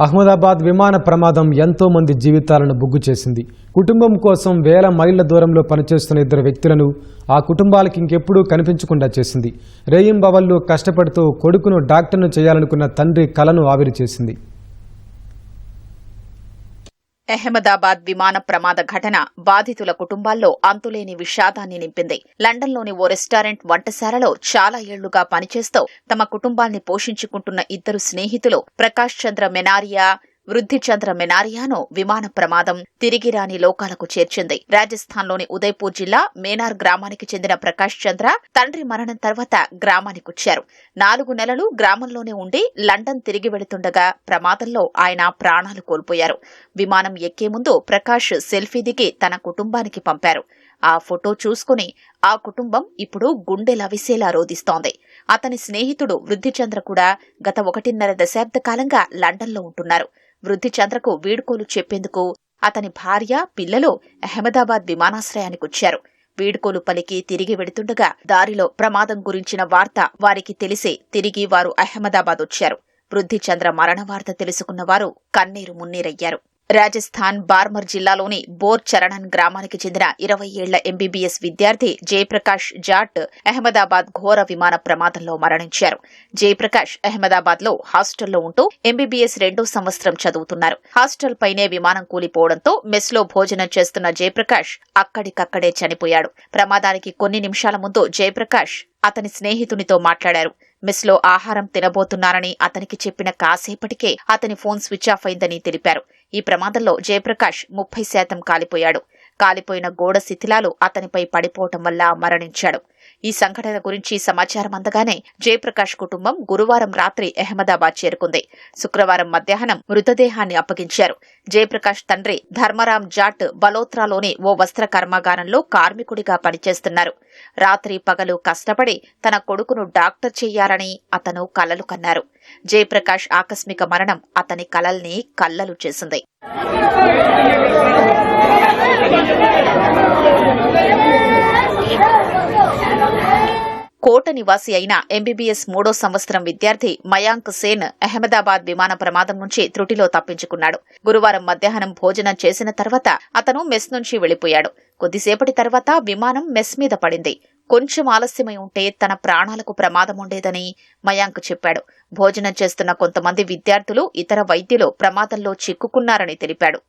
అహ్మదాబాద్ విమాన ప్రమాదం ఎంతో మంది జీవితాలను బుగ్గు చేసింది. కుటుంబం కోసం వేల మైళ్ళ దూరంలో పనిచేస్తున్న ఇద్దరు వ్యక్తులను ఆ కుటుంబాలకి ఇంకెప్పుడూ కనిపించకుండా చేసింది. రేయింబవల్లో కష్టపడుతూ కొడుకును డాక్టర్ను చేయాలనుకున్న తండ్రి కలను ఆవిరి చేసింది. అహ్మదాబాద్ విమాన ప్రమాద ఘటన బాధితుల కుటుంబాల్లో అంతులేని విషాదాన్ని నింపింది. లండన్లోని ఓ రెస్టారెంట్ వంటశాలలో చాలా ఏళ్ళుగా పనిచేస్తూ తమ కుటుంబాన్ని పోషించుకుంటున్న ఇద్దరు స్నేహితులు ప్రకాష్ చంద్ర మెనారియా వృద్ధి చంద్ర మెనారియాను విమాన ప్రమాదం తిరిగి రాని లోకాలకు చేర్చింది. రాజస్థాన్లోని ఉదయ్పూర్ జిల్లా మేనార్ గ్రామానికి చెందిన ప్రకాష్ చంద్ర తండ్రి మరణం తర్వాత గ్రామానికొచ్చారు నాలుగు నెలలు గ్రామంలోనే ఉండి లండన్ తిరిగి వెళుతుండగా ప్రమాదంలో ఆయన ప్రాణాలు కోల్పోయారు. విమానం ఎక్కే ముందు ప్రకాష్ సెల్ఫీ దిగి తన కుటుంబానికి పంపారు. ఆ ఫోటో చూసుకుని ఆ కుటుంబం ఇప్పుడు గుండె లవిసేలా రోధిస్తోంది. అతని స్నేహితుడు వృద్ధిచంద్ర కూడా గత ఒకటిన్నర దశాబ్ద కాలంగా లండన్లో ఉంటున్నారు. వృద్ధిచంద్రకు వీడ్కోలు చెప్పేందుకు అతని భార్య పిల్లలు అహ్మదాబాద్ విమానాశ్రయానికొచ్చారు. వీడ్కోలు పలికి తిరిగి వెడుతుండగా దారిలో ప్రమాదం గురించిన వార్త వారికి తెలిసే తిరిగి వారు అహ్మదాబాద్ వచ్చారు వృద్ధిచంద్ర మరణ వార్త తెలుసుకున్న వారు కన్నీరు మున్నీరయ్యారు. రాజస్థాన్ బార్మర్ జిల్లాలోని బోర్ చరణన్ గ్రామానికి చెందిన ఇరవై ఏళ్ళ ఎంబీబీఎస్ విద్యార్థి జయప్రకాష్ జాట్ అహ్మదాబాద్ ఘోర విమాన ప్రమాదంలో మరణించారు. జయప్రకాష్ అహ్మదాబాద్లో హాస్టల్లో ఉంటూ ఎంబీబీఎస్ రెండో సంవత్సరం చదువుతున్నారు. హాస్టల్ పైనే విమానం కూలిపోవడంతో మెస్లో భోజనం చేస్తున్న జయప్రకాష్ అక్కడికక్కడే చనిపోయాడు. ప్రమాదానికి కొన్ని నిమిషాల ముందు జయప్రకాష్ అతని స్నేహితునితో మాట్లాడారు. మెస్లో ఆహారం తినబోతున్నారని అతనికి చెప్పిన కాసేపటికే అతని ఫోన్ స్విచ్ ఆఫ్ అయిందని తెలిపారు. ఈ ప్రమాదంలో జయప్రకాష్ ముప్పై శాతం కాలిపోయాడు. కాలిపోయిన గోడ శిథిలాలు అతనిపై పడిపోవటం వల్ల మరణించాడు. ఈ సంఘటన గురించి సమాచారం అందగానే జయప్రకాష్ కుటుంబం గురువారం రాత్రి అహ్మదాబాద్ చేరుకుంది. శుక్రవారం మధ్యాహ్నం మృతదేహాన్ని అప్పగించారు. జయప్రకాష్ తండ్రి ధర్మరాం జాట్ బలోత్రాలోని ఓ వస్త్ర కర్మాగారంలో కార్మికుడిగా పనిచేస్తున్నారు. రాత్రి పగలు కష్టపడి తన కొడుకును డాక్టర్ చెయ్యాలని అతను కలలు కన్నారు. జయప్రకాష్ ఆకస్మిక మరణం అతని కలల్ని కల్లలు చేసింది. కోట నివాసి అయిన ఎంబీబీఎస్ మూడో సంవత్సరం విద్యార్థి మయాంక్ సేన్ అహ్మదాబాద్ విమాన ప్రమాదం నుంచి త్రుటిలో తప్పించుకున్నాడు. గురువారం మధ్యాహ్నం భోజనం చేసిన తర్వాత అతను మెస్ నుంచి వెళ్ళిపోయాడు కొద్దిసేపటి తర్వాత విమానం మెస్ మీద పడింది. కొంచెం ఆలస్యమై ఉంటే తన ప్రాణాలకు ప్రమాదం ఉండేదని మయాంక్ చెప్పాడు. భోజనం చేస్తున్న కొంతమంది విద్యార్థులు ఇతర వైద్యులు ప్రమాదంలో చిక్కుకున్నారని తెలిపాడు.